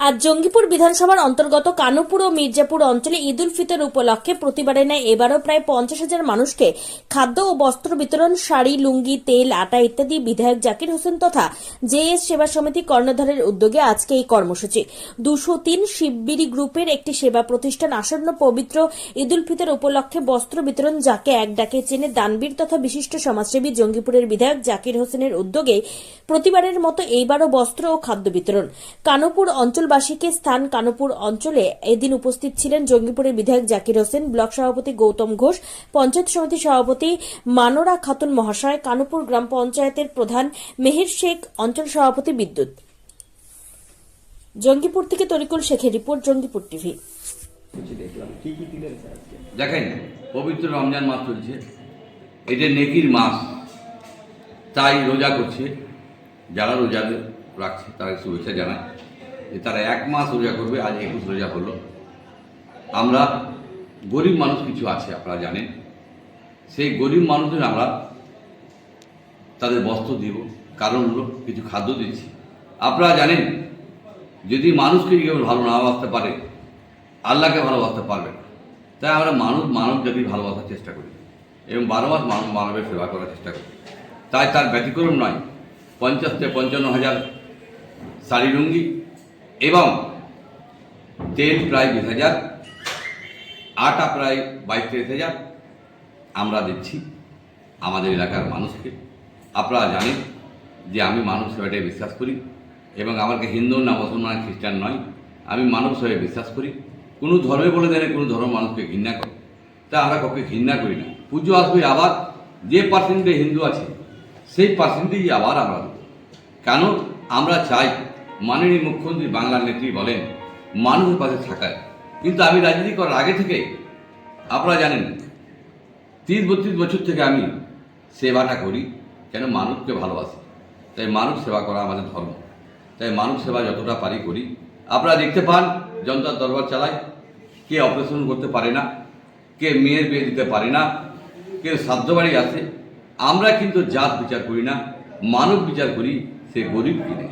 আজ জঙ্গিপুর বিধানসভার অন্তর্গত কানুপুর ও মির্জাপুর অঞ্চলে ঈদ উল ফিতর উপলক্ষে প্রতিবারে নেয় এবারও প্রায় পঞ্চাশ হাজার মানুষকে খাদ্য ও বস্ত্র বিতরণ, শাড়ি, লুঙ্গি, তেল, আটা ইত্যাদি বিধায়ক জাকির হোসেন তথা জেএস সেবা সমিতি কর্ণধারের উদ্যোগে আজকে এই কর্মসূচি। দুশো তিন শিববিরি গ্রুপের একটি সেবা প্রতিষ্ঠান আসন্ন পবিত্র ঈদ উল ফিতর উপলক্ষে বস্ত্র বিতরণ, যাকে এক ডাকে চেনে দানবীর তথা বিশিষ্ট সমাজসেবী জঙ্গিপুরের বিধায়ক জাকির হোসেনের উদ্যোগে প্রতিবারের মতো এইবারও বস্ত্র ও খাদ্য বিতরণ। কানুপুর অঞ্চলবাসীকে স্থান কানুপুর অঞ্চলে এদিন উপস্থিত ছিলেন জঙ্গিপুরের বিধায়ক জাকির হোসেন, ব্লক সভাপতি গৌতম ঘোষ, পঞ্চায়েত সমিতির সভাপতি মানোরা খাতুন মহাশয়, কানুপুর গ্রাম পঞ্চায়েতের প্রধান মেহের শেখ, অঞ্চল সভাপতি বিদ্যুৎ। জঙ্গিপুর থেকে তরিকুল শেখের রিপোর্ট, জঙ্গিপুর টিভি। দেখেন, পবিত্র রমজান মাস চলছে। এটা নেকির মাস। তাই রোজা করছে। যারা রোজা রাখছে তারা শুভেচ্ছা জানায় যে তারা এক মাস রোজা করবে, আজ একুশ রোজা হলো। আমরা গরিব মানুষ কিছু আছে, আপনারা জানেন। সেই গরিব মানুষদের আমরা তাদের বস্ত্র দিব, কারণ হলো কিছু খাদ্য দিচ্ছি। আপনারা জানেন, যদি মানুষকে কেউ ভালো না বাঁচতে পারে, আল্লাহকে ভালোবাসতে পারবে তাই আমরা মানুষ, মানব জাতির ভালোবাসার চেষ্টা করি এবং বারো মাস মানব মানবের সেবা করার চেষ্টা করি। তাই তার ব্যতিক্রম নয়। পঞ্চাশ থেকে পঞ্চান্ন হাজার শাড়ি লুঙ্গি এবং তেল প্রায় বিশ হাজার, আটা প্রায় বাইশ তেইশ হাজার আমরা দিচ্ছি আমাদের এলাকার মানুষকে। আপনারা জানেন যে আমি মানব সেবাটাই বিশ্বাস করি এবং আমাকে হিন্দু না মুসলমান খ্রিস্টান নয়, আমি মানব সেবায় বিশ্বাস করি। কোনো ধর্মে বলে দেয় কোনো ধর্ম মানুষকে ঘৃণা করে। তা আমরা কাউকে ঘৃণা করি না। পুজো আসবে আবার যে পার্সেন্টে হিন্দু আছে, সেই পার্সেন্টেই আবার আমরা দেবো। কেন? আমরা চাই মাননীয় মুখ্যমন্ত্রী বাংলার নেত্রী বলেন মানুষের পাশে থাকায়। কিন্তু আমি রাজনীতি করার আগে থেকে আপনারা জানেন, তিরিশ বত্রিশ বছর থেকে আমি সেবাটা করি, কেন মানুষকে ভালোবাসি। তাই মানুষ সেবা করা আমাদের ধর্ম। তাই মানুষ সেবা যতটা পারি করি। আপনারা দেখতে পান, জনতার দরবার চালায়, কে অপারেশন করতে পারে না, কে মেয়ের বিয়ে দিতে পারে না, কে সাধ্য বাড়ি আছে। আমরা কিন্তু জাত বিচার করি না, মানব বিচার করি, সে গরিব কিনে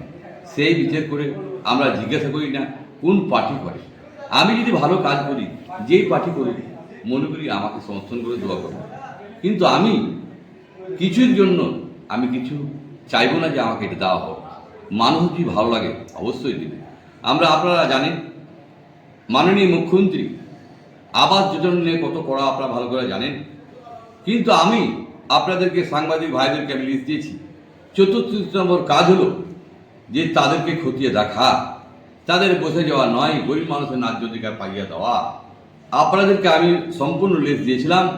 সেই বিচার করে আমরা জিজ্ঞাসা করি না, কোন পার্টি করে? আমি যদি ভালো কাজ করি, যেই পার্টি করি, মনে করি আমাকে সমর্থন করে দোয়া করবে। কিন্তু আমি কিছুর জন্য, আমি কিছু চাইব না যে আমাকে এটা দেওয়া হোক। মানুষ যদি ভালো লাগে, অবশ্যই দিবে। আমরা আপনারা জানেন, মাননীয় মুখ্যমন্ত্রী আবাস যোজনা নিয়ে কত করা আপনারা ভালো করে জানেন। কিন্তু আমি আপনাদেরকে সাংবাদিক ভাইদেরকে আমি লিস্ট দিয়েছি। চতুর্থ নম্বর কাজ হলো যে তাদেরকে খতিয়ে দেখা, তাদের বসে যাওয়া নয়, গরিব মানুষের ন্যায্য অধিকার পাইয়ে দেওয়া। আপনাদেরকে আমি সম্পূর্ণ লিস্ট দিয়েছিলাম।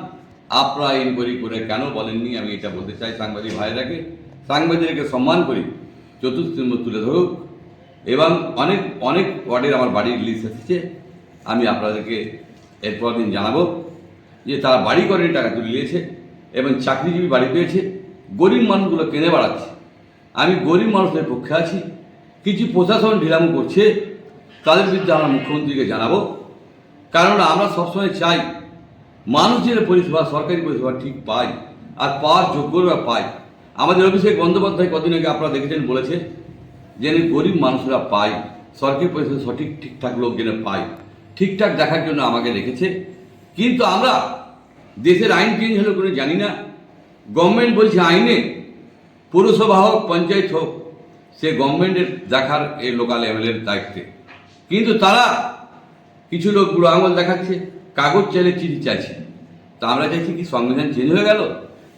আপনারা ইনকোয়ারি করে কেন বলেননি? আমি এটা বলতে চাই সাংবাদিক ভাইরাকে সাংবাদিককে সম্মান করি। চতুর্থ তুলে ধরুক। এবং অনেক অনেক ওয়ার্ডের আমার বাড়ির লিস্ট এসেছে। আমি আপনাদেরকে এরপর দিন জানাব যে তারা বাড়ি করে টাকা তুলে নিয়েছে এবং চাকরিজীবী বাড়ি পেয়েছে। গরিব মানুষগুলো কিনে বাড়াচ্ছে। আমি গরিব মানুষের পক্ষে আছি। কিছু প্রশাসন ঢিলাম করছে, তাদের বিরুদ্ধে আমরা মুখ্যমন্ত্রীকে জানাব। কারণ আমরা সবসময় চাই, মানুষের পরিষেবা, সরকারি পরিষেবা ঠিক পাই, আর পাওয়ার যোগ্যরা পাই আমাদের অভিষেক বন্দ্যোপাধ্যায় কদিন আগে আপনারা দেখেছেন বলেছে যে গরিব মানুষরা পায়, সরকারি পরিষেবা সঠিক ঠিকঠাক লোক যেন পায়, ঠিকঠাক দেখার জন্য আমাকে রেখেছে। কিন্তু আমরা দেশের আইন চেঞ্জ হলে কোনো জানি না। গভর্নমেন্ট বলছে আইনে পৌরসভা হোক, পঞ্চায়েত হোক, সে গভর্নমেন্টের দেখার এই লোকাল এমএলএর দায়িত্বে। কিন্তু তারা কিছু লোক বুড়ো আঙুল দেখাচ্ছে, কাগজ চাইলে চিঠি চাইছে। তা আমরা চাইছি কি সংবিধান চেঞ্জ হয়ে গেল?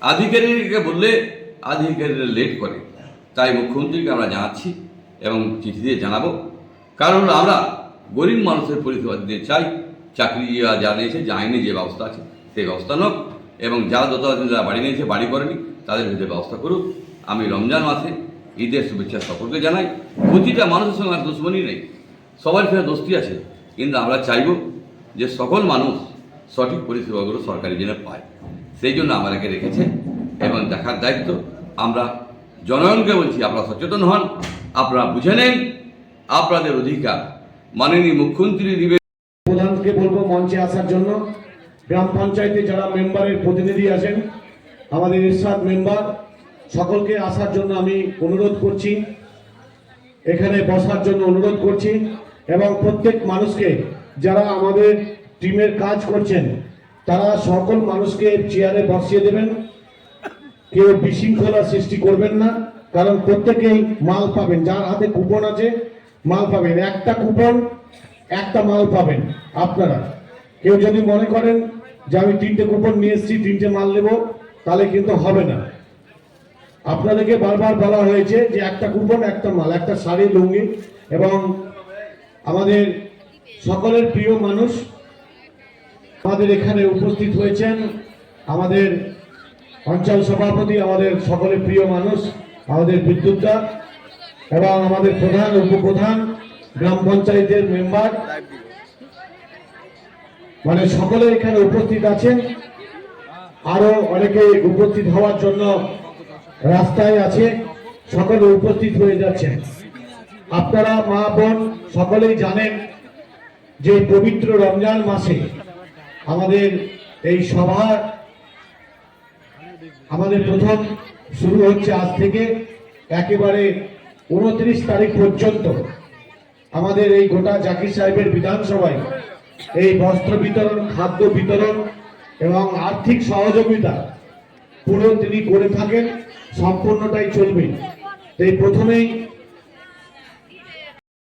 আধিকারিককে বললে আধিকারিকরা লেট করে। তাই মুখ্যমন্ত্রীকে আমরা জানাচ্ছি এবং চিঠি দিয়ে জানাব। কারণ আমরা গরিব মানুষের পরিষেবা দিতে চাই। চাকরি যা নিয়েছে, যে আইনে যে ব্যবস্থা আছে, সেই ব্যবস্থা নোক। এবং যারা যত যারা বাড়ি নিয়েছে, বাড়ি করেনি, তাদের ভিতরে ব্যবস্থা করুক। আমি রমজান মাসে ঈদের শুভেচ্ছা সকলকে জানাই। প্রতিটা মানুষের সঙ্গে আর দুশ্মনী নেই। সবার ফেরা দোস্তি আছে। কিন্তু আমরা চাইব যে সকল মানুষ সঠিক পরিষেবাগুলো সরকারি জন্য পায়। সেই জন্য আমাদেরকে রেখেছে এবং দেখার দায়িত্ব আমরা জনগণকে বলছি, আপনারা সচেতন হন, আপনারা বুঝে নেন, আপনাদের অধিকার মাননীয় মুখ্যমন্ত্রী দিবে। প্রধানকে বলব মঞ্চে আসার জন্য। গ্রাম পঞ্চায়েতে যারা মেম্বারের প্রতিনিধি আছেন, আমাদের ইরশাদ মেম্বার সকলকে আসার জন্য আমি অনুরোধ করছি, এখানে বসার জন্য অনুরোধ করছি এবং প্রত্যেক মানুষকে যারা আমাদের টিমের কাজ করছেন, তারা সকল মানুষকে চেয়ারে বসিয়ে দেবেন। কেউ বিশৃঙ্খলা সৃষ্টি করবেন না, কারণ প্রত্যেকেই মাল পাবেন, যার হাতে কুপন আছে, মাল পাবেন। একটা কুপন, একটা মাল পাবেন আপনারা। কেউ যদি মনে করেন যে আমি তিনটে কুপন নিয়ে এসেছি, তিনটে মাল নেব, তাহলে কিন্তু হবে না। আপনাদেরকে বারবার বলা হয়েছে যে একটা কুপন একটা মাল, একটা শাড়ি, লুঙ্গি এবং আমাদের সকলের প্রিয় মানুষ আমাদের এখানে উপস্থিত হয়েছেন আমাদের অঞ্চল সভাপতি, আমাদের সকলের প্রিয় মানুষ, আমাদের বিদ্যুৎদা এবং আমাদের প্রধান, উপপ্রধান, গ্রাম পঞ্চায়েতের মেম্বার। মানে সকলে এখানে উপস্থিত আছেন। আরও অনেকে উপস্থিত হওয়ার জন্য রাস্তায় আছে, সকলে উপস্থিত হয়ে যাচ্ছেন আপনারা মা, বোন সকলেই জানেন যে পবিত্র রমজান মাসে আমাদের এই সভা আমাদের প্রথম শুরু হচ্ছে আজ থেকে একেবারে উনত্রিশ তারিখ পর্যন্ত। আমাদের এই গোটা জাকির সাহেবের বিধানসভায় এই বস্ত্র বিতরণ, খাদ্য বিতরণ এবং আর্থিক সহযোগিতা পুরো তিনি করে থাকেন। সম্পূর্ণটাই চলবে। এই প্রথমেই